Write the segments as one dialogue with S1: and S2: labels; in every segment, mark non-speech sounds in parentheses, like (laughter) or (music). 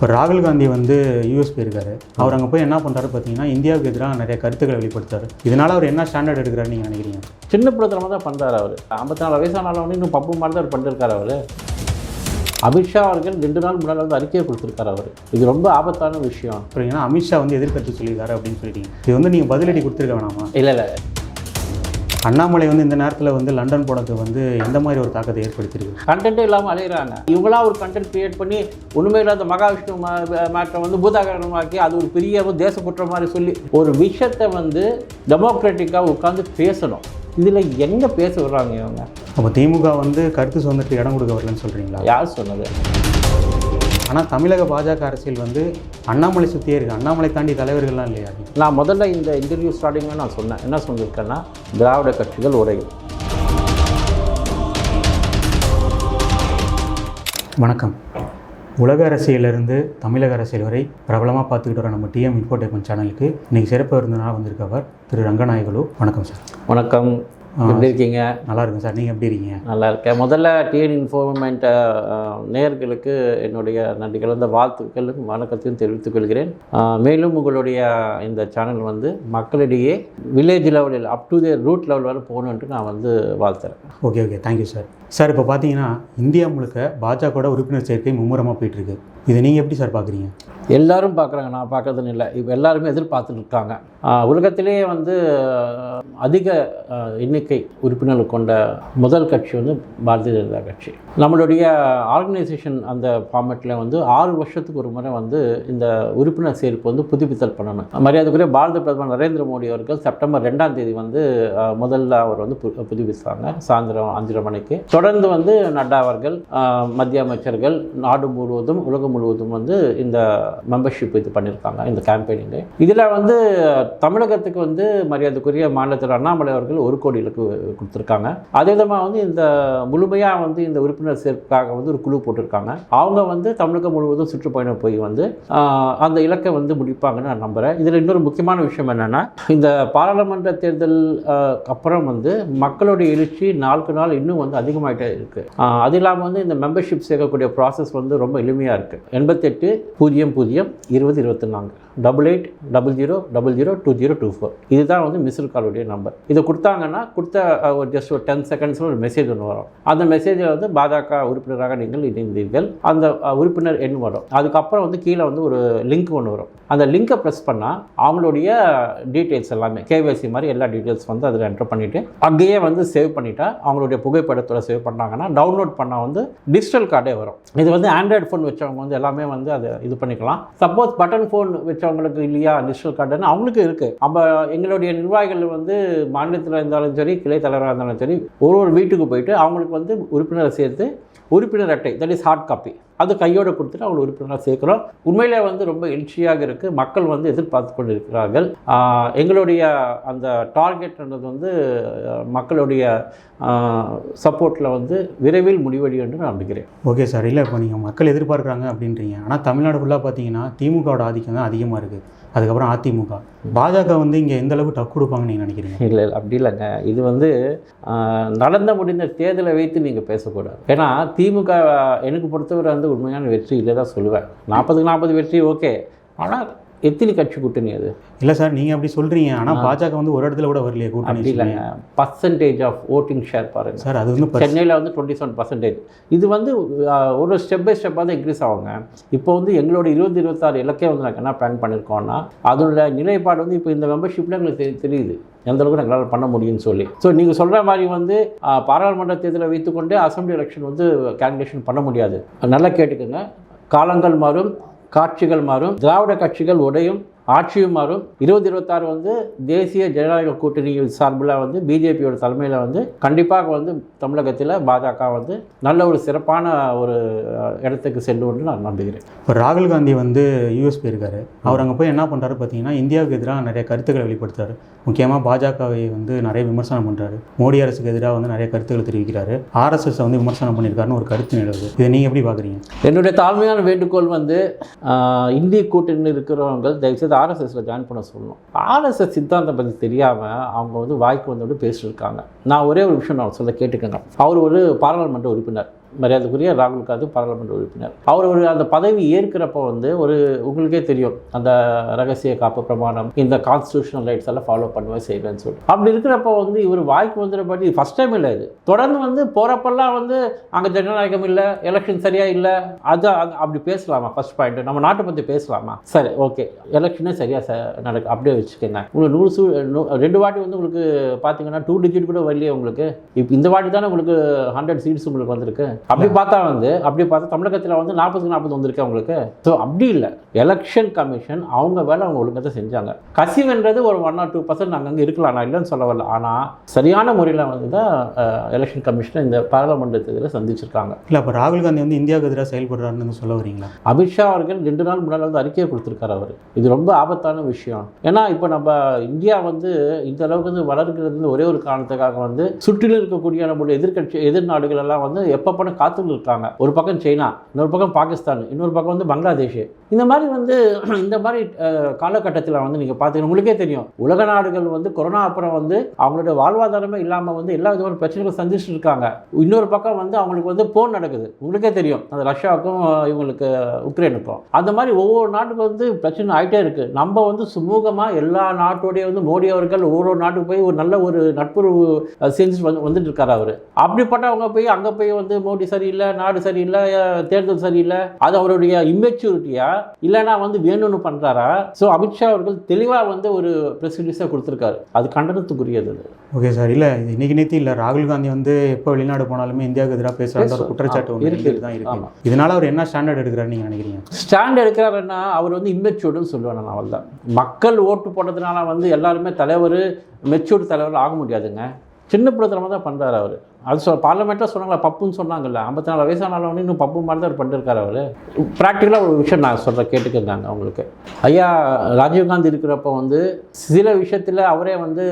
S1: இப்போ ராகுல் காந்தி வந்து யூஎஸ் போயிருக்காரு. அவர் அங்கே போய் என்ன பண்ணுறாரு பார்த்தீங்கன்னா இந்தியாவுக்கு எதிராக நிறைய கருத்துக்களை வெளிப்படுத்தாரு இதனால அவர் என்ன ஸ்டாண்டர்ட் எடுக்கிறாருன்னு நீங்கள் நினைக்கிறீங்க?
S2: சின்ன பிள்ளைத்தனமாக தான் பண்ணுறாரு அவர். ஐம்பத்தி நாலு வயசானாலும் இன்னும் பப்பு மாதிரி தான் அவர் பண்ணிருக்காரு அவர். அமித்ஷா அவர்கள் ரெண்டு நாள் முன்னால் வந்து அறிக்கையை கொடுத்துருக்காரு அவர். இது ரொம்ப ஆபத்தான விஷயம்.
S1: ஏன்னா அமித்ஷா வந்து எதிர்கருத்து சொல்லியிருக்காரு அப்படின்னு சொல்லிட்டீங்க. இது வந்து நீங்கள் பதிலடி கொடுத்துருக்க வேணாமா?
S2: இல்லை இல்லை.
S1: அண்ணாமலை வந்து இந்த நேரத்தில் வந்து லண்டன் போனது வந்து எந்த மாதிரி ஒரு தாக்கத்தை ஏற்படுத்தியிருக்கு?
S2: கண்டென்ட்டே இல்லாமல் அலையிறாங்க. இவங்களா ஒரு கண்டென்ட் கிரியேட் பண்ணி ஒன்றுமே இல்லாத மகாவிஷ்ணு மேட்டரை வந்து பூதாகரணமாக்கி அது ஒரு பெரிய தேச குற்றம் மாதிரி சொல்லி ஒரு விஷயத்தை வந்து டெமோக்ராட்டிக்காக உட்காந்து பேசணும். இதில் எங்கே பேச விடுறாங்க இவங்க?
S1: அப்போ திமுக வந்து கருத்து சுதந்திரத்துக்கு இடம் கொடுக்க வரலன்னு சொல்கிறீங்களா
S2: யார் சொன்னது?
S1: ஆனால் தமிழக பாஜக அரசியல் வந்து அண்ணாமலை சுற்றியே இருக்குது அண்ணாமலை தாண்டி தலைவர்கள்லாம் இல்லையா?
S2: நான் முதல்ல இந்த இன்டர்வியூ ஸ்டார்டிங்கில் நான் சொன்னேன். என்ன சொல்லியிருக்கேன்னா திராவிட கட்சிகள் உரையும்
S1: வணக்கம். உலக அரசியலிருந்து தமிழக அரசியல் வரை பிரபலமாக பார்த்துக்கிட்டு வர நம்ம டிஎம் இன்ஃபோடெக்மெண்ட் சேனலுக்கு இன்னைக்கு சிறப்பு விருந்தினராக வந்திருக்கவர் திரு ரங்கநாயகலு. வணக்கம் சார்.
S2: வணக்கம். எப்படி இருக்கீங்க?
S1: நல்லா இருக்கும் சார். நீங்கள் எப்படி இருக்கீங்க?
S2: நல்லா இருக்கேன். முதல்ல டிஎன் இன்ஃபார்மெண்ட் நேயர்களுக்கு என்னுடைய நன்றி கலந்த வாழ்த்துக்களும் வணக்கத்தையும் தெரிவித்துக் கொள்கிறேன். மேலும் உங்களுடைய இந்த சேனல் வந்து மக்களிடையே வில்லேஜ் லெவலில் up to the root level வரை போகணுன்ட்டு நான் வந்து வாழ்த்துறேன்.
S1: Okay okay thank you sir sir இப்போ பார்த்தீங்கன்னா இந்தியா முழுக்க பாஜகவோட உறுப்பினர் சேர்க்கை மும்முரமாக போயிட்டுருக்கு. இதை நீங்கள் எப்படி சார் பார்க்குறீங்க
S2: எல்லாரும் பார்க்குறாங்க நான் பார்க்கறதுன்னு இல்லை. இப்போ எல்லாருமே எதிர்பார்த்துட்டு இருக்காங்க. உலகத்திலேயே வந்து அதிக ஆஹ், எண்ணிக்கை உறுப்பினர்கள் கொண்ட முதல் கட்சி வந்து பாரதிய ஜனதா கட்சி. நம்மளுடைய ஆர்கனைசேஷன் அந்த ஃபார்மேட்டில் வந்து ஆறு வருஷத்துக்கு ஒரு முறை வந்து இந்த உறுப்பினர் சேர்ப்பு வந்து புதுப்பித்தல் பண்ணணும். மரியாதைக்குரிய பாரத பிரதமர் நரேந்திர மோடி அவர்கள் செப்டம்பர் ரெண்டாம் தேதி வந்து முதல்ல அவர் வந்து புதுப்பித்தாங்க சாயந்தரம் அஞ்சரை மணிக்கு. தொடர்ந்து வந்து நட்டா அவர்கள் மத்திய அமைச்சர்கள் நாடு முழுவதும் உலகம் முழுவதும் வந்து இந்த மெம்பர்ஷிப் இது பண்ணியிருக்காங்க இந்த கேம்பெயினிங்கு இதில் வந்து தமிழகத்துக்கு வந்து மரியாதைக்குரிய மாநிலத்தில் அண்ணாமலை அவர்கள் ஒரு கோடியில் எங்களுக்கு கொடுத்துருக்காங்க. அதே விதமாக வந்து இந்த முழுமையாக வந்து இந்த உறுப்பினர் சேர்ப்புக்காக வந்து ஒரு குழு போட்டிருக்காங்க. அவங்க வந்து தமிழகம் முழுவதும் சுற்றுப்பயணம் போய் வந்து அந்த இலக்கை வந்து முடிப்பாங்கன்னு நான் நம்புகிறேன் இதில் இன்னொரு முக்கியமான விஷயம் என்னென்னா இந்த பாராளுமன்ற தேர்தல் அப்புறம் வந்து மக்களுடைய எழுச்சி நாளுக்கு நாள் இன்னும் வந்து அதிகமாகிட்டே இருக்குது அது இல்லாமல் வந்து இந்த மெம்பர்ஷிப் சேர்க்கக்கூடிய ப்ராசஸ் வந்து ரொம்ப எளிமையாக இருக்குது எண்பத்தெட்டு பூஜ்ஜியம் பூஜ்ஜியம் இருபது இருபத்தி நான்கு double eight double zero double zero two zero two four இதுதான் வந்து மிஸ்டு காலுடைய நம்பர் இதை கொடுத்தாங்கன்னா கொடுத்த ஒரு ஜஸ்ட் ஒரு டென் செகண்ட்ஸில் ஒரு மெசேஜ் ஒன்று வரும். அந்த மெசேஜில் வந்து பாஜக உறுப்பினராக நீங்கள் இணைந்தீர்கள். அந்த உறுப்பினர் எண் வரும். அதுக்கப்புறம் வந்து கீழே வந்து ஒரு லிங்க் ஒன்று வரும். அந்த லிங்கை ப்ரெஸ் பண்ணால் அவங்களுடைய டீட்டெயில்ஸ் எல்லாமே கேவைசி மாதிரி எல்லா டீட்டெயில்ஸ் வந்து அதில் என்டர் பண்ணிவிட்டு அங்கேயே வந்து சேவ் பண்ணிட்டா அவங்களுடைய புகைப்படத்தோட சேவ் பண்ணாங்கன்னா டவுன்லோட் பண்ணால் வந்து டிஜிட்டல் கார்டே வரும். இது வந்து ஆண்ட்ராய்டு ஃபோன் வச்சவங்க வந்து எல்லாமே வந்து அதை இது பண்ணிக்கலாம். சப்போஸ் பட்டன் ஃபோன் வச்சவங்களுக்கு இல்லையா டிஜிட்டல் கார்டுன்னு அவங்களுக்கு இருக்குது அப்போ எங்களுடைய நிர்வாகிகள் வந்து மாநிலத்தில் இருந்தாலும் சரி கிளை தலைவராக இருந்தாலும் சரி ஒரு ஒரு வீட்டுக்கு போயிட்டு அவங்களுக்கு வந்து உறுப்பினரை சேர்த்து உறுப்பினர் அட்டை தட் இஸ் ஹார்ட் காப்பி அது கையோடு கொடுத்துட்டு அவங்க உறுப்பினராக சேர்க்குறோம். உண்மையிலே வந்து ரொம்ப எழுச்சியாக இருக்குது மக்கள் வந்து எதிர்பார்த்து கொண்டு இருக்கிறார்கள் எங்களுடைய அந்த டார்கெட்ன்றது வந்து மக்களுடைய சப்போர்ட்டில் வந்து விரைவில் முடிவடி என்று நான் நம்புகிறேன்.
S1: Okay sir. இல்லை இப்போ நீங்கள் மக்கள் எதிர்பார்க்குறாங்க அப்படின்றீங்க. ஆனால் தமிழ்நாடு ஃபுல்லாக பார்த்தீங்கன்னா திமுகவோட ஆதிக்கம் தான் அதிகமாக இருக்குது அதுக்கப்புறம் அதிமுக. பாஜக வந்து இங்கே எந்த அளவுக்கு டக் கொடுப்பாங்கன்னு நீங்கள் நினைக்கிறீங்க?
S2: இல்லை இல்லை அப்படி இல்லைங்க. இது வந்து நடந்த முடிந்த தேர்தலை வைத்து நீங்கள் பேசக்கூடாது. ஏன்னா திமுக எனக்கு பொறுத்தவரை வந்து உண்மையான வெற்றி இல்லை தான் சொல்லுவேன். நாற்பதுக்கு நாற்பது வெற்றி ஓகே. ஆனால் எத்தனை கட்சி கூட்டணி அது.
S1: இல்லை சார் நீங்கள் அப்படி சொல்கிறீங்க ஆனால் பாஜக வந்து ஒரு இடத்துல கூட வரலையே கூட்டணி
S2: இல்லைங்க. பர்சன்டேஜ் ஆஃப் ஓட்டிங் ஷேர் பாருங்க.
S1: சார் அது வந்து
S2: சென்னையில் வந்து டுவெண்ட்டி செவன் பர்சன்டேஜ் இது வந்து ஒரு ஸ்டெப் பை ஸ்டெப்பாக தான் இன்க்ரீஸ் ஆகுங்க. இப்போ வந்து எங்களோட இருபது இருபத்தாறு இலக்கே வந்து நாங்கள் என்ன பிளான் பண்ணியிருக்கோம்னா அதோட நிலைப்பாடு வந்து இப்போ இந்த மெம்பர்ஷிப்பில் எங்களுக்கு தெரி- தெரியுது. எந்த அளவுக்கு எங்களால் பண்ண முடியும்னு சொல்லி. ஸோ நீங்கள் சொல்கிற மாதிரி வந்து பாராளுமன்ற தேர்தலை வைத்துக்கொண்டு அசம்பிளி எலெக்ஷன் வந்து கேல்குலேஷன் பண்ண முடியாது. நல்லா கேட்டுக்கோங்க. காலங்கள் மாறும். காட்சிகள் மாறும். திராவிட கட்சிகள் உடையும். ஆட்சியும் மாறும். இருபது இருபத்தாறு வந்து தேசிய ஜனநாயக கூட்டணி சார்பில் வந்து பிஜேபியோட தலைமையில் வந்து கண்டிப்பாக வந்து தமிழகத்தில் பாஜக வந்து நல்ல ஒரு சிறப்பான ஒரு இடத்துக்கு செல்லும்னு நான் நம்புகிறேன்.
S1: இப்போ ராகுல் காந்தி வந்து யூஎஸ் போயிருக்காரு. அவர் அங்கே போய் என்ன பண்ணுறாரு பார்த்தீங்கன்னா இந்தியாவுக்கு எதிராக நிறைய கருத்துக்களை வெளிப்படுத்துறாரு. முக்கியமாக பாஜகவை வந்து நிறைய விமர்சனம் பண்ணுறாரு மோடி அரசுக்கு எதிராக வந்து நிறைய கருத்துக்களை தெரிவிக்கிறாரு. ஆர்எஸ்எஸ் வந்து விமர்சனம் பண்ணியிருக்காருன்னு ஒரு கருத்து நிலவுது. இதை நீங்கள் எப்படி பார்க்குறீங்க
S2: என்னுடைய தாழ்மையான வேண்டுகோள் வந்து இந்திய கூட்டணியில் இருக்கிறவங்க தயவுசெய்து ஆர்எஸ்எஸில் ஜாயின் பண்ண சொல்லணும். ஆர்எஸ்எஸ் சித்தாந்தம் பற்றி தெரியாமல் அவங்க வந்து வாய்க்கு வந்தோடு பேசியிருக்காங்க நான் ஒரே ஒரு விஷயம் நான் சொல்ல கேட்டுக்கோங்க. அவர் ஒரு பாராளுமன்ற உறுப்பினர். மரியாதைக்குரிய ராகுல் காந்தி பாராளுமன்ற உறுப்பினர். அவர் ஒரு அந்த பதவி ஏற்கிறப்ப வந்து ஒரு உங்களுக்கே தெரியும் அந்த ரகசிய காப்பு பிரமாணம் இந்த கான்ஸ்டியூஷனல் ரைட்ஸ் எல்லாம் ஃபாலோ பண்ணுவேன் செய்வேன்னு சொல்லிட்டு. அப்படி இருக்கிறப்ப வந்து இவர் வாய்க்கு வந்துடுறபடி ஃபஸ்ட் டைம் இல்லை இது. தொடர்ந்து வந்து போகிறப்பெல்லாம் வந்து அங்கே ஜனநாயகம் இல்லை எலெக்ஷன் சரியாக இல்லை அது அது அப்படி பேசலாமா ஃபர்ஸ்ட் பாயிண்ட் நம்ம நாட்டை பற்றி பேசலாமா? சரி ஓகே எலெக்ஷனே சரியாக நடக்கு அப்படியே வச்சுக்கோங்க. உங்களுக்கு நூறு சூ ரெண்டு வாட்டி வந்து உங்களுக்கு பார்த்தீங்கன்னா டூ டிஜிட் கூட வரலையே உங்களுக்கு? இப்போ இந்த வாட்டி தானே உங்களுக்கு ஹண்ட்ரட் சீட்ஸ் உங்களுக்கு வந்திருக்கு? அப்படி பார்த்தா வந்து அப்படி பார்த்தா தமிழகத்தில் வந்து நாற்பதுக்கு நாற்பது வந்திருக்கு உங்களுக்கு ஸோ அப்படி இல்லை. எலெக்ஷன் கமிஷன் அவங்க வேலை அவங்க ஒழுங்கத்தை செஞ்சாங்க. கசிவுன்றது ஒரு ஒன் ஆர் டூ பர்சன்ட் அங்கங்கே இருக்கலாம். நான் இல்லைன்னு சொல்ல வரல. ஆனால் சரியான முறையில் வந்து தான் எலெக்ஷன் கமிஷனை இந்த பாராளுமன்ற தேர்தலில் சந்திச்சிருக்காங்க.
S1: இல்லை அப்போ ராகுல் காந்தி வந்து இந்தியாவுக்கு எதிராக செயல்படுறாருன்னு சொல்ல வரீங்களா?
S2: அமித்ஷா அவர்கள் ரெண்டு நாள் முன்னால் வந்து அறிக்கையை கொடுத்துருக்காரு அவர். இது ரொம்ப ஆபத்தான விஷயம். ஏன்னா இப்போ நம்ம இந்தியா வந்து இந்த அளவுக்கு வந்து வளர்கிறது வந்து ஒரே ஒரு காரணத்துக்காக வந்து சுற்றிலும் இருக்கக்கூடிய நம்மளுடைய எதிர்க்கட்சி எதிர் நாடுகள் எல்லாம் வந்து எப்போ பண்ண காத்துட்டு இருக்காங்க. ஒரு பக்கம் சைனா இன்னொரு பக்கம் பாகிஸ்தான் இன்னொரு பக்கம் வந்து பங்களாதேஷ். இந்த மாதிரி வந்து (clears throat) இந்த மாதிரி காலகட்டத்தில் வந்து நீங்கள் பார்த்தீங்கன்னா உங்களுக்கே தெரியும். உலக நாடுகள் வந்து கொரோனா அப்புறம் வந்து அவங்களோட வாழ்வாதாரமே இல்லாமல் வந்து எல்லா விதமான பிரச்சனைகளும் சந்திச்சுட்டு இருக்காங்க. இன்னொரு பக்கம் வந்து அவங்களுக்கு வந்து போர் நடக்குது. உங்களுக்கே தெரியும். அந்த ரஷ்யாவுக்கும் இவங்களுக்கு உக்ரைனுக்கும். அந்த மாதிரி ஒவ்வொரு நாட்டுக்கு வந்து பிரச்சனை ஆகிட்டே இருக்கு. நம்ம வந்து சுமூகமாக எல்லா நாட்டோடைய வந்து மோடி அவர்கள் ஒவ்வொரு நாட்டுக்கு போய் ஒரு நல்ல ஒரு நட்புறவு செஞ்சு வந்து வந்துட்டு இருக்காரு அவர். அப்படிப்பட்டவங்க போய் அங்கே போய் வந்து மோடி சரியில்லை நாடு சரியில்லை தேர்தல் சரியில்லை. அது அவருடைய இம்மெச்சூரிட்டியா இல்லைன்னா வந்து வேணும்னு பண்ணுறாரா ஸோ அமித்ஷா அவர்கள் தெளிவாக வந்து ஒரு ப்ரெஸ் ரிலீஸாக கொடுத்துருக்காரு. அது கண்டனத்துக்குரியது
S1: ஓகே சார் இல்லை இன்னைக்கு நேத்தி இல்லை. ராகுல் காந்தி வந்து எப்போ வெளிநாடு போனாலுமே இந்தியாவுக்கு எதிராக பேசுகிறாங்க ஒரு. குற்றச்சாட்டு ஒன்று
S2: இருக்கு.
S1: இருந்துட்டு தான் இருக்கு. இதனால அவர் என்ன ஸ்டாண்டர்ட் எடுக்கிறாருன்னு நீங்கள் நினைக்கிறீங்க?
S2: ஸ்டாண்ட் எடுக்கிறாருன்னா அவர் வந்து இம்மெச்சூர்டுன்னு சொல்லுவேன் நான் அவள் தான் மக்கள் ஓட்டு போட்டதுனால வந்து எல்லாருமே தலைவர் மெச்சூர்டு தலைவர் ஆக முடியாதுங்க. சின்ன பிள்ளைத்தனமாக தான் பண்ணுறாரு அவர். அது சொல் பார்லமெண்ட்டில் சொன்னாங்களா பப்புன்னு சொன்னாங்கல்ல. ஐம்பத்தி நாலு வயசானாலும் இன்னும் பப்பு மாதிரி தான் பண்ணிருக்காரு அவர். ப்ராக்டிக்கலாக ஒரு விஷயம் நான் சொல்கிறேன் கேட்டுக்கிறாங்க அவங்களுக்கு ஐயா ராஜீவ்காந்தி இருக்கிறப்ப வந்து சில விஷயத்தில் அவரே வந்து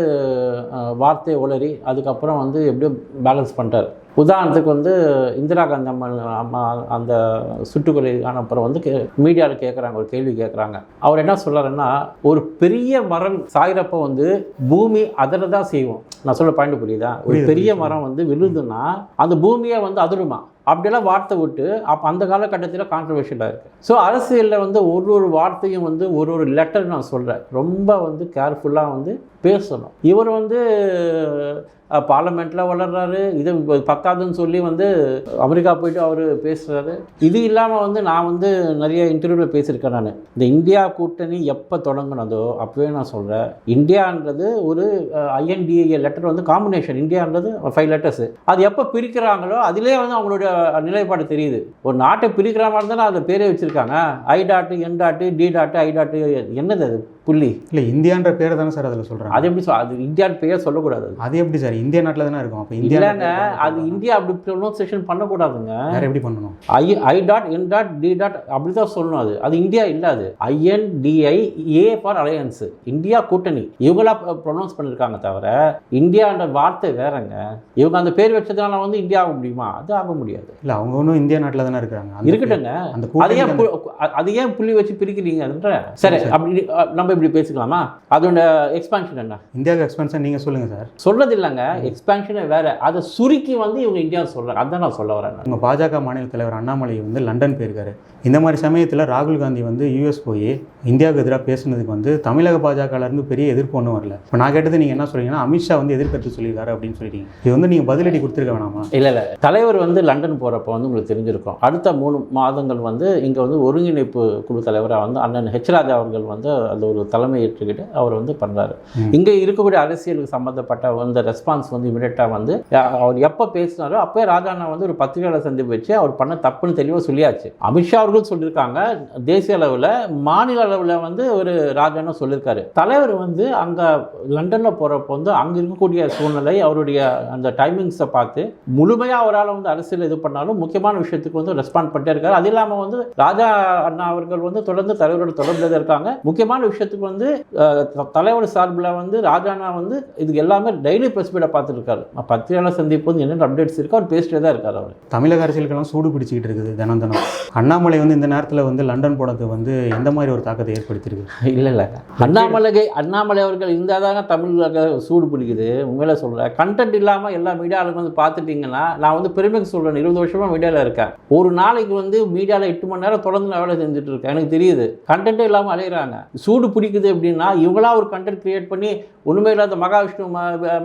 S2: வார்த்தை உளறி அதுக்கப்புறம் வந்து எப்படியோ பேலன்ஸ் பண்ணிட்டார். உதாரணத்துக்கு வந்து இந்திரா காந்தி அம்மா அம்மா அந்த சுட்டுக்கொலை அப்புறம் வந்து மீடியாவில் கேட்குறாங்க ஒரு கேள்வி கேட்குறாங்க அவர் என்ன சொல்றாருன்னா ஒரு பெரிய மரம் சாயிறப்ப வந்து பூமி அதில் தான் செய்வோம். நான் சொல்ல பாயிண்ட் புரியுதா? ஒரு பெரிய. மரம் வந்து விழுதுன்னா அந்த பூமியை வந்து அதிருமா? அப்படியெல்லாம் வார்த்தை விட்டு அப்போ அந்த காலகட்டத்தில் கான்ட்ரவர்ஷியலாக இருக்குது ஸோ அரசியலில் வந்து ஒரு ஒரு வார்த்தையும் வந்து ஒரு ஒரு லெட்டர் நான் சொல்கிறேன் ரொம்ப வந்து கேர்ஃபுல்லாக வந்து பேசணும். இவர் வந்து பார்லமெண்ட்டில் வளர்றாரு. இது பத்தாதுன்னு சொல்லி வந்து அமெரிக்கா போயிட்டு அவர் பேசுகிறாரு இது இல்லாமல் வந்து நான் வந்து நிறைய இன்டர்வியூவில் பேசியிருக்கேன் நான். இந்த இந்தியா கூட்டணி எப்போ தொடங்கினதோ அப்போவே நான் சொல்கிறேன் இந்தியான்றது ஒரு ஐஎன்டிஏ லெட்டர் வந்து காம்பினேஷன் இந்தியான்றது ஃபைவ் லெட்டர்ஸ் அது எப்போ பிரிக்கிறாங்களோ அதிலே வந்து அவங்களுடைய நிலைப்பாடு தெரியுது. ஒரு நாட்டை பிரிக்கிற மாதிரி தானே அதில் பேரே வச்சுருக்காங்க. I dot N dot D dot I dot என்னது அது புள்ளி?
S1: இல்லை இந்தியான்ற பேரை தானே சார் அதில் சொல்கிறாங்க
S2: அது எப்படி சொல் அது இந்தியான்னு பேர் சொல்லக்கூடாது அது.
S1: எப்படி சார்? இந்திய நாட்டில் தானே இருக்கும். அப்போ இந்தியா
S2: இல்லைங்க அது இந்தியா அப்படி ப்ரொனவுன்சேஷன் பண்ணக்கூடாதுங்க.
S1: வேற எப்படி பண்ணணும்?
S2: I I dot N dot D dot அப்படி தான் சொல்லணும் அது. அது இந்தியா இல்லை அது. INDI A for alliance India கூட்டணி. இவங்களா ப்ரொனவுன்ஸ் பண்ணியிருக்காங்க தவிர இந்தியான்ற வார்த்தை வேறங்க. இவங்க அந்த பேர் வச்சதுனால வந்து இந்தியா ஆக முடியுமா? அது ஆக முடியாது.
S1: இல்லை அவங்க ஒன்றும் இந்திய நாட்டில் தானே இருக்கிறாங்க.
S2: இருக்கட்டுங்க
S1: அந்த
S2: அது ஏன் அது ஏன் புள்ளி வச்சு பிரிக்கிறீங்கன்ற சரி அப்படி நம்ம இப்படி பேசிக்கலாமா? அதோட எக்ஸ்பான்ஷன் என்ன
S1: இந்தியாவுக்கு எக்ஸ்பென்ஷன் நீங்கள் சொல்லுங்கள் சார்.
S2: சொல்றது இல்லைங்க எக்ஸ்பான்ஷனே வேற. அதை சுருக்கி வந்து இவங்க இந்தியா சொல்றாங்க. அதான் நான் சொல்ல வரேன்.
S1: உங்கள் பாஜக மாநில தலைவர் அண்ணாமலை வந்து லண்டன் போயிருக்காரு. இந்த மாதிரி சமயத்தில் ராகுல் காந்தி வந்து யூஎஸ் போய் இந்தியாவுக்கு எதிராக பேசுனதுக்கு வந்து தமிழக பாஜகல இருந்து பெரிய எதிர்ப்பு ஒன்றும் வரல. இப்போ நான் கேட்டது நீங்கள் என்ன சொல்றீங்கன்னா அமித்ஷா வந்து எதிர்கருத்து சொல்லியிருக்காரு அப்படின்னு சொல்லிட்டீங்க. இது வந்து நீங்கள் பதிலடி கொடுத்துருக்க வேணாமா?
S2: இல்ல இல்ல. தலைவர் வந்து லண்டன் போறப்ப வந்து உங்களுக்கு தெரிஞ்சிருக்கும். அடுத்த மூணு மாதங்கள் வந்து இங்க வந்து ஒருங்கிணைப்பு குழு தலைவராக வந்து அண்ணன் ஹெச் ராஜா அவர்கள் வந்து அந்த ஒரு தலைமை ஏற்றுக்கிட்டு அவர் வந்து பண்றாரு.
S1: ம்.
S2: இங்க இருக்கக்கூடிய அரசியலுக்கு சம்பந்தப்பட்ட அந்த ரெஸ்பான்ஸ் வந்து இமிடியட்டா வந்து அவர் எப்போ பேசினாரோ அப்பவே ராஜா அண்ணா வந்து ஒரு பத்திரிகையாளர் சந்திப்பு வச்சு அவர் பண்ண தப்புன்னு தெளிவாக சொல்லியாச்சு. அமித்ஷா அவர்கள் சொல்லியிருக்காங்க தேசிய அளவில் மாநில அளவில் வந்து ஒரு ராஜான்னு சொல்லியிருக்காரு தலைவர் வந்து அங்கே லண்டனில் போகிறப்ப வந்து அங்கே இருக்கக்கூடிய சூழ்நிலை அவருடைய அந்த டைமிங்ஸை பார்த்து முழுமையாக அவரால் வந்து அரசியல் இது பண்ணாலும் முக்கியமான விஷயத்துக்கு வந்து ரெஸ்பாண்ட் பண்ணிட்டே இருக்காரு. அது இல்லாமல் வந்து ராஜா அண்ணா அவர்கள் வந்து தொடர்ந்து தலைவரோட தொடர்ந்து தான் இருக்காங்க. முக்கியமான விஷயத்துக்கு வந்து தலைவர் சார்பில் வந்து ராஜா அண்ணா வந்து இதுக்கு எல்லாமே டெய்லி ப்ரெஸ் மீட்டை பார்த்துருக்காரு. பத்திரிகையாளர் சந்திப்பு வந்து என்னென்ன அப்டேட்ஸ் இருக்கோ அவர் பேசிட்டே தான் இருக்கார் அவர்.
S1: தமிழக அரசியலுக்கெல்லாம் சூடு பிடிச்சிக்கிட்டு இருக்குது தினம் தினம். அண்ணாமலை வந்து இந்த நேரத்தில் வந்து லண்டன் போனது வந்து எந்த மாதிரி ஒரு தாக்கம் தாக்கத்தை ஏற்படுத்தியிருக்கு.
S2: இல்லை இல்லை அண்ணாமலை அண்ணாமலை அவர்கள் இருந்தால் தாங்க தமிழக சூடு பிடிக்குது உண்மையில சொல்கிறேன் கண்டென்ட் இல்லாமல் எல்லா மீடியாவில் வந்து பார்த்துட்டிங்கன்னா நான் வந்து பெருமைக்கு சொல்கிறேன் இருபது வருஷமாக மீடியாவில் இருக்கேன். ஒரு நாளைக்கு வந்து மீடியாவில் எட்டு மணி நேரம் தொடர்ந்து நான் வேலை செஞ்சுட்டு இருக்கேன். எனக்கு தெரியுது. கண்டென்ட்டே இல்லாமல் அலையிறாங்க. சூடு பிடிக்குது அப்படின்னா இவங்களா ஒரு கண்டென்ட் கிரியேட் பண்ணி உண்மையில இல்லாத மகாவிஷ்ணு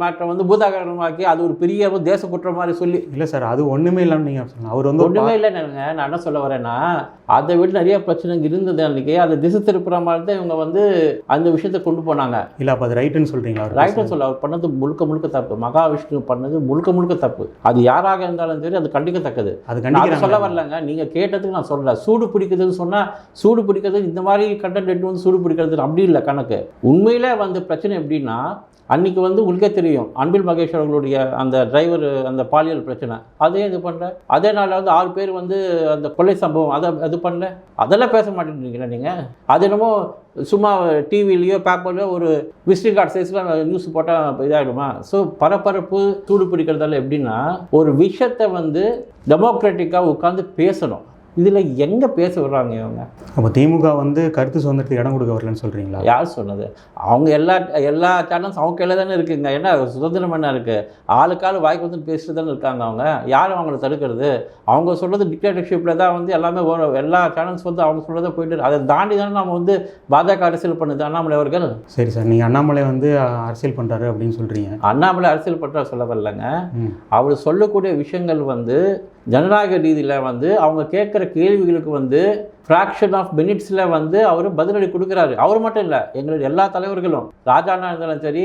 S2: மேட்டரை வந்து பூதாகரணமாக்கி அது ஒரு பெரிய தேச குற்றம் மாதிரி சொல்லி
S1: இல்லை சார் அது ஒன்றுமே இல்லைன்னு நீங்கள் சொல்லலாம் அவர் வந்து
S2: ஒன்றுமே இல்லை நான் என்ன சொல்ல வரேன்னா அதை விட நிறைய பிரச்சனைங்க இருந்தது அன்றைக்கி அதை திசை திருப்புற மாதிரி தான் இவங்க வந்து அந்த விஷயத்தை கொண்டு போனாங்க.
S1: இல்லை அப்போ அது ரைட்டுன்னு சொல்கிறீங்களா
S2: ரைட்டர் சொல்ல அவர் பண்ணது முழுக்க முழுக்க தப்பு. மகாவிஷ்ணு பண்ணது முழுக்க முழுக்க தப்பு. அது யாராக இருந்தாலும் சரி அது கண்டிக்கத்தக்கது
S1: அது
S2: அதை சொல்ல வரலங்க. நீங்கள் கேட்டதுக்கு நான் சொல்லல சூடு பிடிக்குதுன்னு சொன்னால் சூடு பிடிக்கிறது இந்த மாதிரி கண்டென்ட் எடுத்து வந்து சூடு பிடிக்கிறது அப்படி இல்லை கணக்கு. உண்மையிலே வந்து பிரச்சனை எப்படின்னா அன்னைக்கு வந்து உங்களுக்கே தெரியும் அன்பில் மகேஷ் அவர்களுடைய அந்த டிரைவர் அந்த பாலியல் பிரச்சனை. அதே இது பண்ணல. அதே நாளில் வந்து ஆறு பேர் வந்து அந்த கொலை சம்பவம் அதை இது பண்ணல. அதெல்லாம் பேச மாட்டேங்கிறீங்களா நீங்கள் அது என்னமோ சும்மா டிவிலேயோ பேப்பர்லையோ ஒரு விசிட்டிங் கார்டு சைஸில் நியூஸ் போட்டால் இதாகிடுமா ஸோ பரபரப்பு சூடு பிடிக்கிறதால எப்படின்னா ஒரு விஷயத்தை வந்து டெமோக்ராட்டிக்காக உட்காந்து பேசணும். இதில் எங்கே பேச விடுறாங்க இவங்க?
S1: அப்போ திமுக வந்து கருத்து சுதந்திரத்துக்கு இடம் கொடுக்க வரலன்னு சொல்கிறீங்களா
S2: யார் சொன்னது? அவங்க எல்லா எல்லா சேனல்ஸ் அவங்க கையில் தானே இருக்குங்க. என்ன சுதந்திரம் என்ன இருக்குது ஆளுக்காள் வாய்க்கு வந்து பேசிட்டு தானே இருக்காங்க அவங்க. யாரும் அவங்கள தடுக்கிறது? அவங்க சொல்கிறது டிக்டேட்டர்ஷிப்பில் தான் வந்து எல்லாமே எல்லா சேனல்ஸ் வந்து அவங்க சொல்கிறத போயிட்டு. அதை தாண்டி தானே நம்ம வந்து பாஜக அரசியல் பண்ணுது அண்ணாமலை அவர்கள்?
S1: சரி சார் நீங்கள் அண்ணாமலை வந்து அரசியல் பண்ணுறாரு அப்படின்னு சொல்கிறீங்க
S2: அண்ணாமலை அரசியல் பண்ணுற சொல்ல வரலங்க அவர் சொல்லக்கூடிய விஷயங்கள் வந்து ஜனநாயக ரீதியில் வந்து அவங்க கேட்குற கேள்விகளுக்கு வந்து ஃப்ராக்ஷன் ஆஃப் மினிட்ஸில் வந்து அவர் பதிலடி கொடுக்குறாரு. அவர் மட்டும் இல்லை எங்களுடைய எல்லா தலைவர்களும். ராஜாண்ணா இருந்தாலும் சரி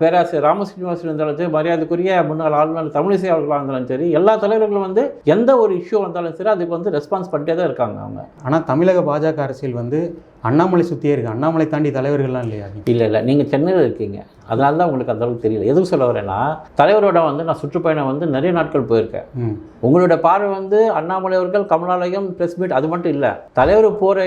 S2: பேராசிரியர் ராமஸ்ரீனிவாசன் இருந்தாலும் சரி மரியாதைக்குரிய முன்னாள் ஆளுநர் தமிழிசை அவர்களாக இருந்தாலும் சரி எல்லா தலைவர்களும் வந்து எந்த ஒரு இஷ்யூ வந்தாலும் சரி அதுக்கு வந்து ரெஸ்பான்ஸ் பண்ணிட்டே தான் இருக்காங்க அவங்க.
S1: ஆனால் தமிழக பாஜக அரசியல் வந்து அண்ணாமலை சுற்றியே இருக்குது அண்ணாமலை தாண்டி தலைவர்கள்லாம் இல்லையா?
S2: இல்லை இல்லை. நீங்கள் சென்னையில் இருக்கீங்க. அதனால தான் உங்களுக்கு அந்த அளவுக்கு தெரியல. எதுக்கு சொல்ல வரேன்னா தலைவரோட வந்து நான் சுற்றுப்பயணம் வந்து நிறைய நாட்கள் போயிருக்கேன். உங்களோட பார்வை வந்து அண்ணாமலை அவர்கள் கமலாலயம் ப்ரெஸ் மீட் அது மட்டும் இல்லை. தலைவர் போகிற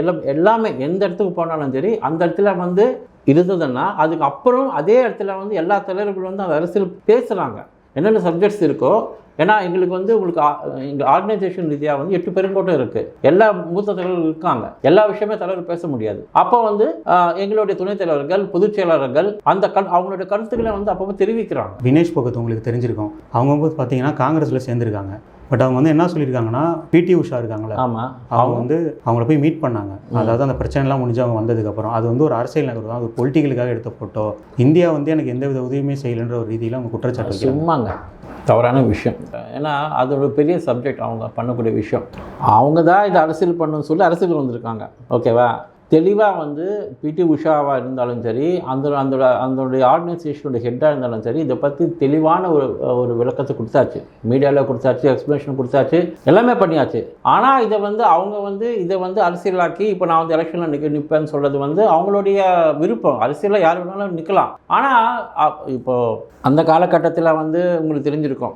S2: எல்லாம் எல்லாமே எந்த இடத்துக்கு போனாலும் சரி அந்த இடத்துல வந்து இருந்ததுன்னா அதுக்கு அப்புறம் அதே இடத்துல வந்து எல்லா தலைவர்களும் வந்து அந்த அரசியல் பேசுகிறாங்க என்னென்ன சப்ஜெக்ட்ஸ் இருக்கோ ஏன்னா எங்களுக்கு வந்து உங்களுக்கு ஆ- எங்கள் ஆர்கனைசேஷன் ரீதியாக வந்து எட்டு பெருங்கோட்டம் இருக்குது எல்லா மூத்த தலைவர்கள் இருக்காங்க. எல்லா விஷயமே தலைவர் பேச முடியாது. அப்போ வந்து எங்களுடைய துணைத் தலைவர்கள் பொதுச் செயலாளர்கள் அந்த கண் அவங்களுடைய கருத்துக்களை வந்து அப்பப்போ தெரிவிக்கிறாங்க.
S1: வினேஷ் போகத் உங்களுக்கு தெரிஞ்சிருக்கும். அவங்க வந்து பார்த்தீங்கன்னா காங்கிரஸில் சேர்ந்துருக்காங்க. பட் அவங்க வந்து என்ன சொல்லியிருக்காங்கன்னா பிடி உஷா இருக்காங்களே
S2: ஆமாம்
S1: அவங்க வந்து அவங்கள போய் மீட் பண்ணாங்க. அதாவது அந்த பிரச்சனைலாம் முடிஞ்சு அவங்க வந்ததுக்கப்புறம் அது வந்து ஒரு அரசியல் நகர் தான் அது ஒரு பொலிட்டிக்கலுக்காக எடுத்த ஃபோட்டோ இந்தியா வந்து எனக்கு எந்த வித உதவியுமே செய்யலைன்ற ஒரு ரீதியில் அவங்க குற்றச்சாட்டு
S2: சும்மாங்க. தவறான விஷயம். ஏன்னா அதோட பெரிய சப்ஜெக்ட் அவங்க பண்ணக்கூடிய விஷயம். அவங்க தான் இதை அரசியல் பண்ணணும்னு சொல்லி அரசியல் வந்திருக்காங்க. ஓகேவா தெளிவாக வந்து பிடி உஷாவாக இருந்தாலும் சரி அந்த அந்த அதனுடைய ஆர்கனைசேஷனுடைய ஹெட்டாக இருந்தாலும் சரி இதை பற்றி தெளிவான ஒரு ஒரு விளக்கத்தை கொடுத்தாச்சு. மீடியாவில் கொடுத்தாச்சு எக்ஸ்பிளேஷன் கொடுத்தாச்சு எல்லாமே பண்ணியாச்சு. ஆனால் இதை வந்து அவங்க வந்து இதை வந்து அரசியலாக்கி இப்போ நான் வந்து எலெக்ஷனில் நிற்க நிற்பேன்னு சொல்கிறது வந்து அவங்களுடைய விருப்பம். அரசியலில் யார் வேணாலும் நிற்கலாம் ஆனால் இப்போது அந்த காலகட்டத்தில் வந்து உங்களுக்கு தெரிஞ்சிருக்கும்.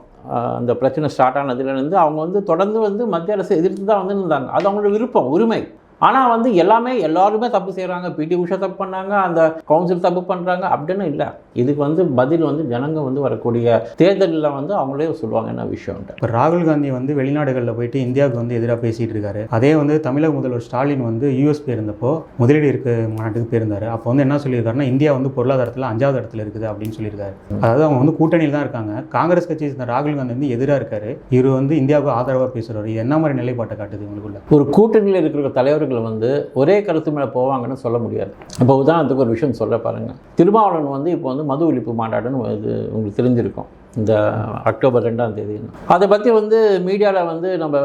S2: அந்த பிரச்சனை ஸ்டார்ட் ஆனதுலேருந்து அவங்க வந்து தொடர்ந்து வந்து மத்திய அரசு எதிர்த்து தான் வந்து இருந்தாங்க. அது அவங்களோட விருப்பம் உரிமை. ஆனால் வந்து எல்லாமே எல்லாருமே தப்பு செய்கிறாங்க பிடி உஷா தப்பு பண்ணாங்க அந்த கவுன்சில் தப்பு பண்ணுறாங்க அப்படின்னு இல்லை. இதுக்கு வந்து பதில் வந்து ஜனங்க வந்து வரக்கூடிய தேர்தலில் வந்து அவங்களே சொல்லுவாங்க என்ன விஷயம்ன்ட்டு.
S1: இப்போ ராகுல் காந்தி வந்து வெளிநாடுகளில் போயிட்டு இந்தியாவுக்கு வந்து எதிராக பேசிகிட்டு இருக்காரு. அதே வந்து தமிழக முதல்வர் ஸ்டாலின் வந்து யூஎஸ் போயிருந்தப்போ முதலீடு இருக்க மாநாட்டுக்கு போயிருந்தாரு. அப்போ வந்து என்ன சொல்லியிருக்காருன்னா இந்தியா வந்து பொருளாதாரத்தில் அஞ்சாவது இடத்துல இருக்குது அப்படின்னு சொல்லியிருக்காரு. அதாவது அவங்க வந்து கூட்டணியில் தான் இருக்காங்க. காங்கிரஸ் கட்சியை சேர்ந்த ராகுல் காந்தி வந்து எதிராக இருக்காரு. இவர் வந்து இந்தியாவுக்கு ஆதரவாக பேசுறாரு. இது என்ன மாதிரி நிலைப்பாட்டை காட்டுது உங்களுக்குள்ள
S2: ஒரு கூட்டணியில் இருக்கிற தலைவர்கள் வந்து ஒரே கருத்து மேலே போவாங்கன்னு சொல்ல முடியாது. இப்போ உதாரணத்துக்கு ஒரு விஷயம் சொல்ல பாருங்கள் திருமாவளவன் வந்து இப்போ வந்து மது ஒழிப்பு மாநாடுன்னு இது உங்களுக்கு தெரிஞ்சிருக்கும். இந்த அக்டோபர் ரெண்டாம் தேதி அதை பற்றி வந்து மீடியாவில் வந்து நம்ம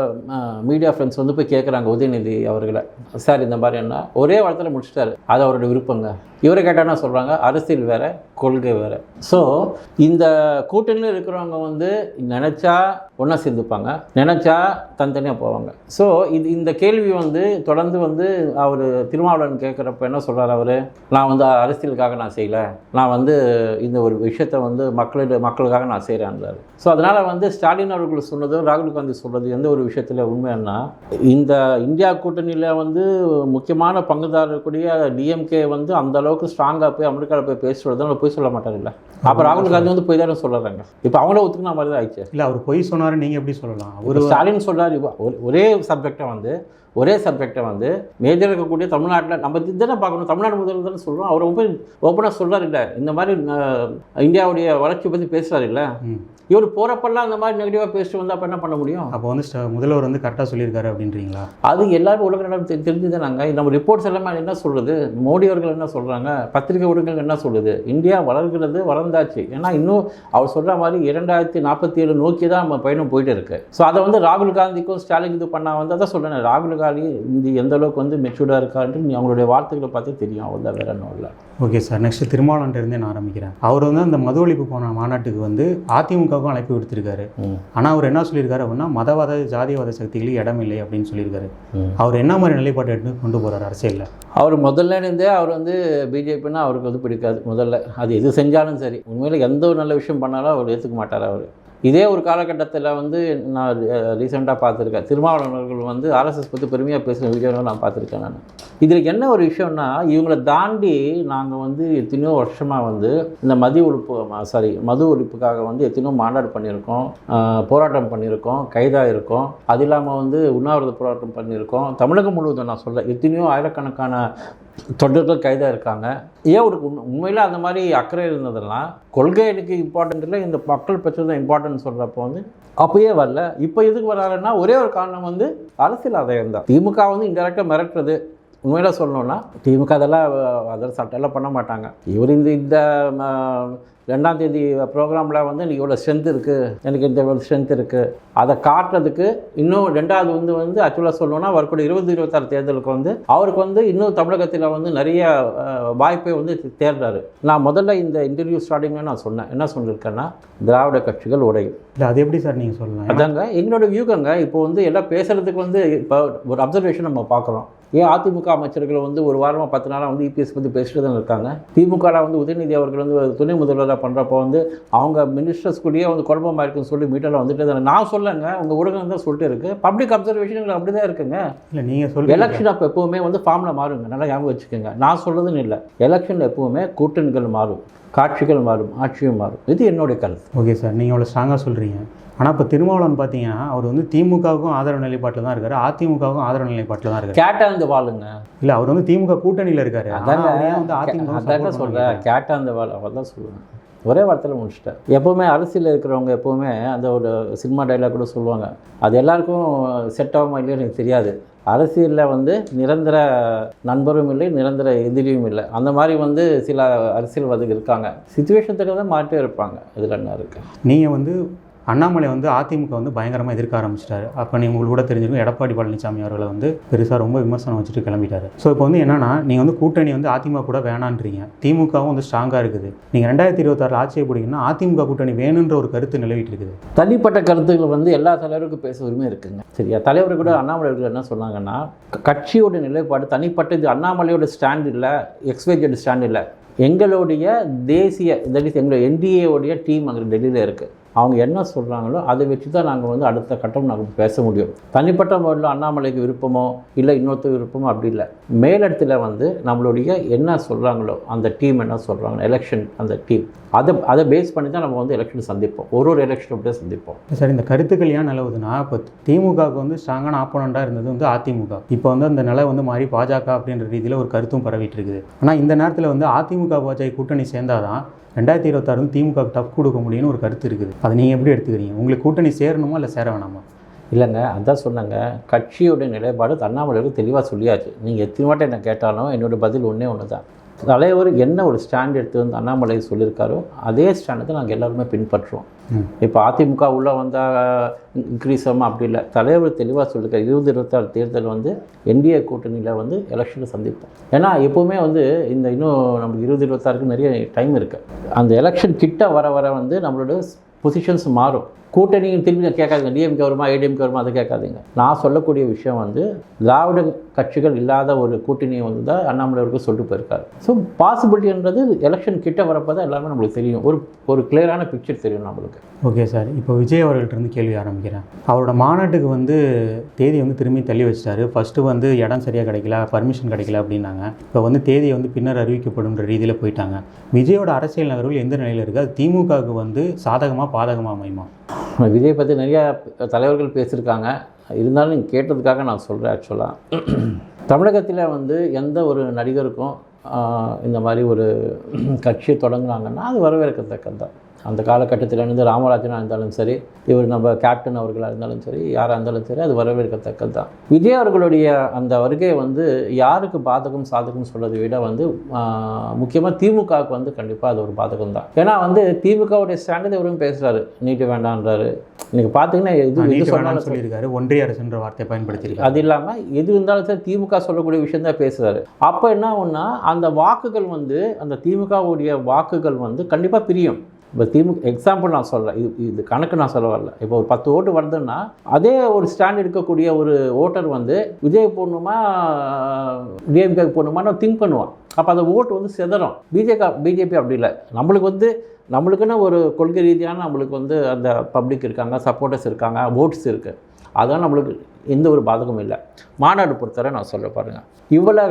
S2: மீடியா ஃப்ரெண்ட்ஸ் வந்து போய் கேட்குறாங்க உதயநிதி அவர்களை. சார் இந்த மாதிரி என்ன? ஒரே வாரத்தில் முடிச்சிட்டாரு. அது அவரோட விருப்பங்க. இவரை கேட்டானா சொல்கிறாங்க அரசியல் வேறு கொள்கை வேறு. ஸோ இந்த கூட்டணியில் இருக்கிறவங்க வந்து நினச்சா ஒன்றா சேர்ந்துப்பாங்க நினச்சா தனித்தனியாக போவாங்க. ஸோ இது இந்த கேள்வி வந்து தொடர்ந்து வந்து அவர் திருமாவளவன் கேட்குறப்ப என்ன சொல்கிறார் அவர்? நான் வந்து அரசியலுக்காக நான் செய்யலை. நான் வந்து இந்த ஒரு விஷயத்தை வந்து மக்களிட மக்களுக்காக நான் செய்கிறேன்றார் ஸோ அதனால் வந்து ஸ்டாலின் அவர்கள் சொன்னதும் ராகுல் காந்தி சொல்கிறது எந்த ஒரு விஷயத்தில் உண்மைன்னா இந்த இந்தியா கூட்டணியில் வந்து முக்கியமான பங்குதாரர் கூடிய டிஎம்கே வந்து அந்த அளவுக்கு ஸ்ட்ராங்காக போய் அமெரிக்காவில் போய் பேசுறது போய் சொல்ல மாட்டார்ல அப்போ ராகுல் காந்தி வந்து போய் தானே சொல்கிறாங்க இப்போ அவங்கள ஒத்துக்கின மாதிரி தான் ஆயிடுச்சு.
S1: இல்லை அவர் பொய் சொன்னாரு நீங்கள் எப்படி சொல்லலாம்?
S2: ஒரு ஸ்டாலின் ஒரு- ஒரே சப்ஜெக்டை வந்து ஒரே சப்ஜெக்டை வந்து மேஜர் இருக்கக்கூடிய தமிழ்நாட்டில் நம்ம இதுதானே பார்க்கணும். தமிழ்நாடு முதல்வர் தானே சொல்கிறோம் அவர் ரொம்ப ஓப்பனாக சொல்கிறார் இல்லை இந்த மாதிரி இந்தியாவுடைய வளர்ச்சி பற்றி பேசுகிறார் இல்லை. இவர் போகிறப்பெல்லாம் அந்த மாதிரி நெகட்டிவாக பேசிட்டு வந்தால் அப்போ என்ன பண்ண முடியும்?
S1: அப்போ வந்து முதல்வர் வந்து கரெக்டாக சொல்லியிருக்காரு அப்படின்றீங்களா?
S2: அது எல்லாரும் உலக நலம் தெரி தெரிஞ்சுதான் நாங்கள் நம்ம ரிப்போர்ட்ஸ் எல்லாமே என்ன சொல்கிறது மோடி அவர்கள் என்ன சொல்கிறாங்க பத்திரிகை ஊடகங்கள் என்ன சொல்லுது? இந்தியா வளர்கிறது வளர்ந்தாச்சு. ஏன்னா இன்னும் அவர் சொல்கிற மாதிரி இரண்டாயிரத்தி நாற்பத்தி ஏழு நோக்கி தான் நம்ம பயணம் போயிட்டு இருக்கு. ஸோ அதை வந்து ராகுல் காந்திக்கும் ஸ்டாலின் இது பண்ணா வந்து அதான் சொல்கிறேன் ராகுல் காந்தி இந்த எந்த அளவுக்கு வந்து மெச்சூர்டாக இருக்காருன்ட்டு நீ அவங்களுடைய வார்த்தைகளை பார்த்து தெரியும். அவள் தான் வேற ஒன்றும் இல்லை.
S1: ஓகே சார் நெக்ஸ்ட் திருமாவளவன்ட்ட இருந்தே நான் ஆரம்பிக்கிறேன். அவர் வந்து அந்த மது ஒழிப்பு போன மாநாட்டுக்கு வந்து அதிமுகவுக்கும் அழைப்பு விடுத்திருக்காரு. ஆனால் அவர் என்ன சொல்லியிருக்காரு அப்படின்னா மதவாத ஜாதியவாத சக்திகளுக்கு இடம் இல்லை அப்படின்னு சொல்லியிருக்காரு. அவர் என்ன மாதிரி நிலைப்பாட்டை எடுத்து கொண்டு போறாரு அரசியலில்?
S2: அவர் முதல்ல இருந்தே அவர் வந்து பிஜேபின்னா அவருக்கு வந்து பிடிக்காது முதல்ல. அது எது செஞ்சாலும் சரி. உண்மையில் எந்த ஒரு நல்ல விஷயம் பண்ணாலும் அவர் ஏற்றுக்க மாட்டார் அவர். இதே ஒரு காலகட்டத்தில் வந்து நான் ரீசெண்டாக பார்த்துருக்கேன். திருமாவளவர்கள் வந்து ஆர்எஸ்எஸ் பற்றி பெருமையாக பேசுகிற வீடியோலாம் நான் பார்த்துருக்கேன் நான். இதில் என்ன ஒரு விஷயம்னா இவங்களை தாண்டி நாங்கள் வந்து எத்தனையோ வருஷமாக வந்து இந்த மதிய ஒழிப்பு சாரி மது ஒழிப்புக்காக வந்து எத்தனையோ மாநாடு பண்ணியிருக்கோம். போராட்டம் பண்ணியிருக்கோம். கைதாக இருக்கோம் அது இல்லாமல் வந்து உண்ணாவிரத போராட்டம் பண்ணியிருக்கோம். தமிழகம் முழுவதும் நான் சொல்கிறேன் எத்தனையோ ஆயிரக்கணக்கான தொண்டர்கள் கைதாக இருக்காங்க ஏன் ஒரு உண்மை- அந்த மாதிரி அக்கறை இருந்ததெல்லாம் கொள்கை எனக்கு இம்பார்ட்டன்ட் இல்லை. இந்த மக்கள் பிரச்சனை தான் இம்பார்ட்டன்ட் சொல்கிறப்போ வந்து அப்பயே வரல. இப்போ எதுக்கு வராருன்னா ஒரே ஒரு காரணம் வந்து அரசியல் ஆதாயம் தான் திமுக வந்து இன்டெரக்டாக மிரட்டுறது. உண்மையில சொல்லணும்னா திமுக அதெல்லாம் அதர் சட்டெல்லாம் பண்ண மாட்டாங்க. இவர் இந்த இந்த ரெண்டாம் தேதி ப்ரோக்ராமில் வந்து எனக்கு இவ்வளோ ஸ்ட்ரென்த் இருக்குது எனக்கு இந்த இவ்வளோ ஸ்ட்ரென்த் இருக்குது அதை காட்டுறதுக்கு இன்னும் ரெண்டாவது வந்து வந்து ஆக்சுவலாக சொல்லணும்னா வரக்கூடிய இருபது இருபத்தாறு தேர்தலுக்கு வந்து அவருக்கு வந்து இன்னும் தமிழகத்தில் வந்து நிறைய வாய்ப்பை வந்து தேடுறாரு நான் முதல்ல இந்த இன்டர்வியூ ஸ்டார்டிங்கில் நான் சொன்னேன். என்ன சொல்லியிருக்கேன்னா திராவிட கட்சிகள் உடையும்
S1: இல்லை அது எப்படி சார் நீங்கள் சொல்லலாம்?
S2: அதாங்க எங்களோட வியூகங்க இப்போ வந்து எல்லாம் பேசுறதுக்கு வந்து இப்போ ஒரு அப்சர்வேஷன் நம்ம பார்க்குறோம். ஏன் அதிமுக அமைச்சர்கள் வந்து ஒரு வாரமாக பத்து நாளாக வந்து இபிஎஸ் பற்றி பேசிட்டு தான் இருக்காங்க? திமுகவில் வந்து உதயநிதி அவர்கள் வந்து துணை முதல்வராக பண்ணுறப்போ வந்து அவங்க மினிஸ்டர்ஸ் கூடயே வந்து குழப்பமாக இருக்குன்னு சொல்லி மீட்டரில் வந்துட்டு தான். நான் சொல்லலைங்க உங்கள் ஊடகம் தான் சொல்லிட்டு இருக்கு. பப்ளிக் அப்சர்வேஷன் அப்படி தான் இருக்குங்க.
S1: இல்லை நீங்கள் சொல்லுங்கள்
S2: எலெக்ஷன் அப்போ எப்பவுமே வந்து ஃபார்மில் மாறுங்க. நல்லா ஞாபகம் வச்சுக்கோங்க. நான் சொல்கிறதுன்னு இல்லை. எலெக்ஷன் எப்பவுமே கூட்டணிகள் மாறும். காட்சிகள் மாறும் ஆட்சியும் மாறும். இது என்னுடைய கருத்து.
S1: ஓகே சார் நீங்கள் அவ்வளோ ஸ்ட்ராங்காக சொல்கிறீங்க ஆனால் இப்போ திருமாவளவன் பார்த்தீங்கன்னா அவர் வந்து திமுகவுக்கும் ஆதரவு நிலைப்பாட்டில் தான் இருக்காரு. அதிமுகவுக்கும் ஆதரவு நிலைப்பாட்டில் தான் இருக்காரு.
S2: கேட்டா இந்த வாளுங்க
S1: இல்லை அவர் வந்து திமுக கூட்டணியில் இருக்காரு. அவர் ஏன் வந்து அதிமுக
S2: சொல்கிறேன் கேட்டா அந்த வேலை அவள் தான் சொல்லுவேன். ஒரே வார்த்தையில் முடிச்சிட்டேன். எப்போவுமே அரசியலில் இருக்கிறவங்க எப்போவுமே அந்த ஒரு சினிமா டைலாக் கூட சொல்லுவாங்க. அது எல்லாருக்கும் செட் ஆகுமா இல்லையோ எனக்கு தெரியாது. அரசியலில் வந்து நிரந்தர நண்பரும் இல்லை நிரந்தர எதிரியும் இல்லை. அந்த மாதிரி வந்து சில அரசியல்வாதிகள் இருக்காங்க. சுச்சுவேஷன் தான் மாட்டே இருப்பாங்க. இதில் என்ன இருக்குது
S1: நீங்கள் வந்து அண்ணாமலை வந்து அதிமுக வந்து பயங்கரமாக எதிர்க்க ஆரம்பிச்சிட்டாரு. அப்போ நீங்கள் உங்களுக்கு கூட தெரிஞ்சிருக்கும் எடப்பாடி பழனிசாமி அவர்களை வந்து பெருசாக ரொம்ப விமர்சனம் வச்சுட்டு கிளம்பிட்டாரு. ஸோ இப்போ வந்து என்னன்னா நீங்கள் வந்து கூட்டணி வந்து அதிமுக கூட வேணான்றீங்க. திமுகவும் வந்து ஸ்ட்ராங்காக இருக்குது. நீங்கள் ரெண்டாயிரத்தி இருபத்தாறு ஆட்சியை பிடிக்கணும்னா அதிமுக கூட்டணி வேணுன்ற ஒரு கருத்து நிலவிட்டு இருக்குது
S2: தனிப்பட்ட கருத்துக்கள் வந்து எல்லா தலைவருக்கும் பேச உரிமை இருக்குங்க. சரியா? தலைவர் கூட அண்ணாமலை அவர்கள் என்ன சொன்னாங்கன்னா கட்சியோட நிலைப்பாடு தனிப்பட்ட இது அண்ணாமலையோட ஸ்டாண்ட் இல்லை எக்ஸ்வைஜட் ஸ்டாண்ட் இல்லை. எங்களுடைய தேசிய தட் இஸ் எங்களுடைய என்டிஏவுடைய டீம் அங்கே டெல்லியில் இருக்குது அவங்க என்ன சொல்கிறாங்களோ அதை வச்சு தான் நாங்கள் வந்து அடுத்த கட்டம் நாங்கள் பேச முடியும். தனிப்பட்ட முறையில் அண்ணாமலைக்கு விருப்பமோ இல்லை இன்னொருத்தர் விருப்பமோ அப்படி இல்லை. மேலிடத்தில் வந்து நம்மளுடைய என்ன சொல்கிறாங்களோ அந்த டீம் என்ன சொல்கிறாங்க எலெக்ஷன் அந்த டீம் அதை அதை பேஸ் பண்ணி தான் நம்ம வந்து எலெக்ஷன் சந்திப்போம். ஒரு ஒரு எலெக்ஷன் அப்படியே சந்திப்போம்.
S1: சார் இந்த கருத்துக்கள் ஏன் நிலவுதுன்னா இப்போ திமுகவுக்கு வந்து ஸ்ட்ராங்கான ஆப்போனண்ட்டாக இருந்தது வந்து அதிமுக. இப்போ வந்து அந்த நிலை வந்து மாறி பாஜக அப்படின்ற ரீதியில் ஒரு கருத்தும் பரவிட்டு இருக்குது. ஆனால் இந்த நேரத்தில் வந்து அதிமுக பாஜக கூட்டணி சேர்ந்தாதான் ரெண்டாயிரத்தி இருபத்தாறு திமுக டஃப் கொடுக்க முடியும்னு ஒரு கருத்து இருக்குது. அதை நீங்கள் எப்படி எடுத்துக்கிறீங்க? உங்களுக்கு கூட்டணி சேரணுமா இல்லை சேர வேணாமா?
S2: இல்லைங்க அதான் சொன்னாங்க. கட்சியோட நிலைப்பாடு அண்ணாமலைக்கு தெளிவாக சொல்லியாச்சு. நீங்கள் எத்தனை வாட்டி என்ன கேட்டாலும் என்னோடய பதில் ஒன்றே ஒன்று தான் தலைவர் என்ன ஒரு ஸ்டாண்ட் எடுத்து வந்து அண்ணாமலை சொல்லியிருக்காரோ அதே ஸ்டாண்டை தான் நாங்கள் எல்லாருமே பின்பற்றுவோம். இப்போ அதிமுக உள்ளே வந்தால் இன்க்ரீஸ் ஆகாமல் அப்படி இல்லை. தலைவர் தெளிவாக சொல்லியிருக்காரு. இருபது இருபத்தாறு தேர்தல் வந்து என்டிஏ கூட்டணியில் வந்து எலெக்ஷனை சந்திப்போம். ஏன்னா எப்போவுமே வந்து இந்த இன்னும் நமக்கு இருபது இருபத்தாறுக்கு நிறைய டைம் இருக்குது அந்த எலெக்ஷன் கிட்ட வர வர வந்து நம்மளோட பொசிஷன்ஸ் மாறும். கூட்டணியும் திரும்பி கேட்காதீங்க. டிஎம்கே வருமா ஏடிஎம்கே வருமா அதை கேட்காதீங்க. நான் சொல்லக்கூடிய விஷயம் வந்து திராவிட கட்சிகள் இல்லாத ஒரு கூட்டணியை வந்து தான் அண்ணாமலைவருக்கு சொல்லிட்டு போயிருக்காரு. ஸோ பாசிபிலிட்டின்றது எலெக்ஷன் கிட்ட வரப்போ தான் எல்லாமே நம்மளுக்கு தெரியும். ஒரு ஒரு கிளியரான பிக்சர் தெரியும் நம்மளுக்கு.
S1: ஓகே சார் இப்போ விஜய் அவர்கள்ட்ட கேள்வி ஆரம்பிக்கிறேன். அவரோட மாநாட்டுக்கு வந்து தேதி வந்து திரும்பி தள்ளி வச்சிட்டாரு. ஃபஸ்ட்டு வந்து இடம் சரியாக கிடைக்கல பர்மிஷன் கிடைக்கல அப்படின்னாங்க. இப்போ வந்து தேதியை வந்து பின்னர் அறிவிக்கப்படும்ன்ற ரீதியில் போயிட்டாங்க. விஜயோட அரசியல் நகர்வுகள் எந்த நிலையில் இருக்குது அது திமுகவுக்கு வந்து சாதகமாக பாதகமாக அமையுமா?
S2: விஜய் பற்றி நிறையா தலைவர்கள் பேசியிருக்காங்க. இருந்தாலும் நீங்கள் கேட்டதுக்காக நான் சொல்கிறேன் ஆக்சுவலாக தமிழகத்தில் வந்து எந்த ஒரு நடிகருக்கும் இந்த மாதிரி ஒரு கட்சியை தொடங்குனாங்கன்னா அது வரவேற்கத்தக்கது தான் அந்த காலகட்டத்தில் இருந்து ராமராஜனாக இருந்தாலும் சரி இவர் நம்ம கேப்டன் அவர்களாக இருந்தாலும் சரி யாராக இருந்தாலும் சரி அது வரவேற்கத்தக்கது தான் விஜய் அவர்களுடைய அந்த வருகை வந்து யாருக்கு பாதகம் சாதகம் சொல்றதை விட வந்து முக்கியமாக திமுகவுக்கு வந்து கண்டிப்பாக அது ஒரு பாதகம் தான் ஏன்னா வந்து திமுகவுடைய ஸ்டாண்டர்ட் இவரும் பேசுகிறாரு நீட்டு வேண்டான்றாரு. நீங்கள் பார்த்தீங்கன்னா இது
S1: நீட்டு
S2: சொன்னாலும்
S1: சொல்லியிருக்காரு. ஒன்றிய அரசுன்ற வார்த்தையை பயன்படுத்தியிருக்காரு.
S2: அது இல்லாமல் எது இருந்தாலும் சரி திமுக சொல்லக்கூடிய விஷயம் தான் பேசுகிறாரு அப்போ என்ன ஆகும்னா அந்த வாக்குகள் வந்து அந்த திமுகவுடைய வாக்குகள் வந்து கண்டிப்பாக பிரியும். இப்போ திமுக எக்ஸாம்பிள் நான் சொல்கிறேன் இது இது கணக்கு நான் சொல்ல வரல. இப்போ ஒரு பத்து ஓட்டு வருதுன்னா அதே ஒரு ஸ்டாண்ட் இருக்கக்கூடிய ஒரு ஓட்டர் வந்து விஜய் போடணுமா டிஎம்கே போடணுமா திங்க் பண்ணுவான். அப்போ அந்த ஓட்டு வந்து செதறும். பிஜேபி பிஜேபி அப்படி இல்லை. நம்மளுக்கு வந்து நம்மளுக்குன்னு ஒரு கொள்கை ரீதியான நம்மளுக்கு வந்து அந்த பப்ளிக் இருக்காங்க சப்போர்ட்டர்ஸ் இருக்காங்க ஓட்ஸ் இருக்குது அதான் நம்மளுக்கு எந்த ஒரு பாதகமும் இல்லை. மாநாடு பொறுத்தவரை நான் சொல்ல பாருங்கள் இவ்வளோ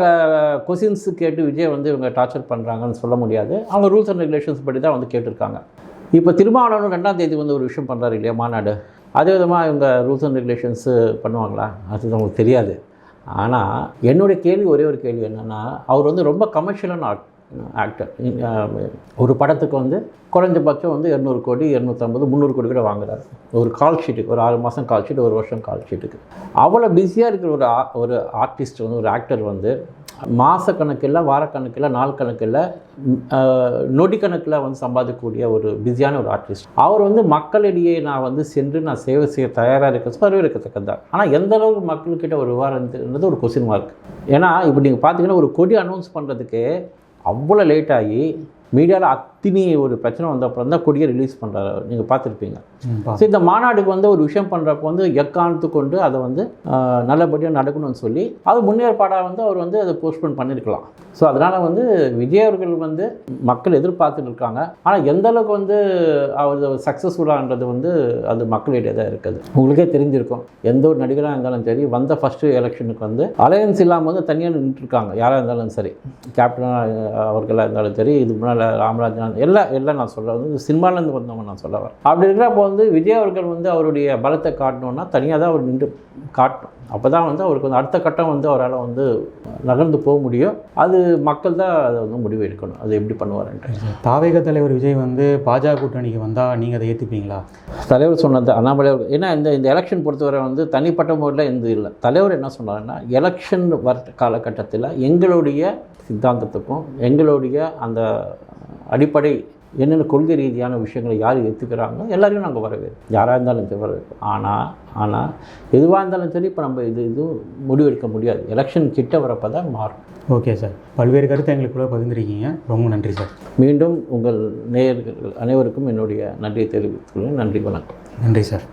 S2: கொஷின்ஸ் கேட்டு விஜய் வந்து இவங்க டார்ச்சர் பண்ணுறாங்கன்னு சொல்ல முடியாது. அவங்க ரூல்ஸ் அண்ட் ரெகுலேஷன்ஸ் படி தான் வந்து கேட்டிருக்காங்க. இப்போ திருமாவளவன் ரெண்டாம் தேதி வந்து ஒரு விஷயம் பண்ணுறாரு இல்லையா மாநாடு? அதே விதமாக இவங்க ரூல்ஸ் அண்ட் ரெகுலேஷன்ஸு பண்ணுவாங்களா? அது நமக்கு தெரியாது. ஆனால் என்னுடைய கேள்வி ஒரே ஒரு கேள்வி என்னென்னா அவர் வந்து ரொம்ப கமர்ஷியலான ஆர்ட் ஆக்டர். ஒரு படத்துக்கு வந்து குறைஞ்சபட்சம் வந்து இரநூறு கோடி இரநூத்தம்பது முந்நூறு கோடி கூட வாங்குறாரு. ஒரு கால் ஷீட்டுக்கு ஒரு ஆறு மாதம் கால் ஷீட் ஒரு வருஷம் கால் ஷீட்டுக்கு அவ்வளோ பிஸியாக இருக்கிற ஒரு ஆ- ஒரு ஆர்டிஸ்ட் வந்து ஒரு ஆக்டர் வந்து மாத கணக்கில் வாரக்கணக்கில் நாள் கணக்கில் நொடி கணக்கில் வந்து சம்பாதிக்கக்கூடிய ஒரு பிஸியான ஒரு ஆர்டிஸ்ட் அவர் வந்து மக்களிடையே நான் வந்து சென்று நான் சேவை செய்ய தயாராக இருக்கிறது வரவேற்கத்தக்கது ஆனால் எந்த அளவுக்கு மக்கள்கிட்ட ஒரு விவரம் ஒரு கொஸ்டின் மார்க் ஏன்னா இப்போ நீங்கள் பார்த்தீங்கன்னா ஒரு கொடி அனௌன்ஸ் பண்ணுறதுக்கு அவ்வளோ லேட் ஆகி மீடியாவில் அத்தினி ஒரு பிரச்சனை வந்த அப்புறம் தான் கொடியை ரிலீஸ் பண்ணுறாரு நீங்கள் பார்த்துருப்பீங்க. ஸோ இந்த மாநாடுக்கு வந்து ஒரு விஷயம் பண்ணுறப்போ வந்து எக்காரணத்து கொண்டு அதை வந்து நல்லபடியாக நடக்கணும்னு சொல்லி அது முன்னேற்பாடாக வந்து அவர் வந்து அதை போஸ்ட்போன் பண்ணியிருக்கலாம் ஸோ அதனால் வந்து விஜய் அவர்கள் வந்து மக்கள் எதிர்பார்த்துட்டு இருக்காங்க. ஆனால் எந்த அளவுக்கு வந்து அவர் சக்ஸஸ்ஃபுல்லான்றது வந்து அது மக்களிடையே தான் இருக்குது. உங்களுக்கே தெரிஞ்சிருக்கும். எந்த ஒரு நடிகராக இருந்தாலும் சரி வந்த ஃபஸ்ட்டு எலெக்ஷனுக்கு வந்து அலையன்ஸ் இல்லாமல் வந்து தனியாக நின்றுருக்காங்க யாராக இருந்தாலும் சரி. கேப்டனாக அவர்களாக இருந்தாலும் சரி இது முன்னால் ராமராஜன் எல்லாம் எல்லாம் நான் சொல்ல வந்து சினிமாலேருந்து வந்தவங்க நான் சொல்ல வரேன். அப்படி இருக்கிறப்போ வந்து விஜய் அவர்கள் வந்து அவருடைய பலத்தை காட்டணும்னா தனியாக தான் அவர் நின்று காட்டணும். அப்போ தான் வந்து அவருக்கு வந்து அடுத்த கட்டம் வந்து அவரால் வந்து நகர்ந்து போக முடியும். அது மக்கள் தான் அதை வந்து முடிவு எடுக்கணும். அது எப்படி பண்ணுவாருன்ட்டு.
S1: தாவேக தலைவர் விஜய் வந்து பாஜக கூட்டணிக்கு வந்தால் நீங்கள் அதை ஏற்றுப்பீங்களா
S2: தலைவர் சொன்னது அண்ணாமலை ஏன்னா இந்த இந்த எலெக்ஷன் பொறுத்தவரை வந்து தனிப்பட்ட முறையில் எந்த இல்லை. தலைவர் என்ன சொன்னாருன்னா எலெக்ஷன் வர காலகட்டத்தில் எங்களுடைய சித்தாந்தத்துக்கும் எங்களுடைய அந்த அடிப்படை என்னென்ன கொள்கை ரீதியான விஷயங்களை யார் ஏற்றுக்கிறாங்களோ எல்லாரையும் நாங்கள் வரவேற்போம். யாராக இருந்தாலும் சரி வரவேற்போம். ஆனால் ஆனால் எதுவாக இருந்தாலும் சரி இப்போ நம்ம இது இது முடிவெடுக்க முடியாது. எலெக்ஷன் கிட்ட வரப்போ தான் மாறும்.
S1: ஓகே சார் பல்வேறு கருத்தை எங்களுக்குள்ள பகிர்ந்துருக்கீங்க ரொம்ப நன்றி சார்
S2: மீண்டும் உங்கள் நேயர்கள் அனைவருக்கும் என்னுடைய நன்றியை தெரிவித்துள்ளேன் நன்றி வணக்கம்.
S1: நன்றி சார்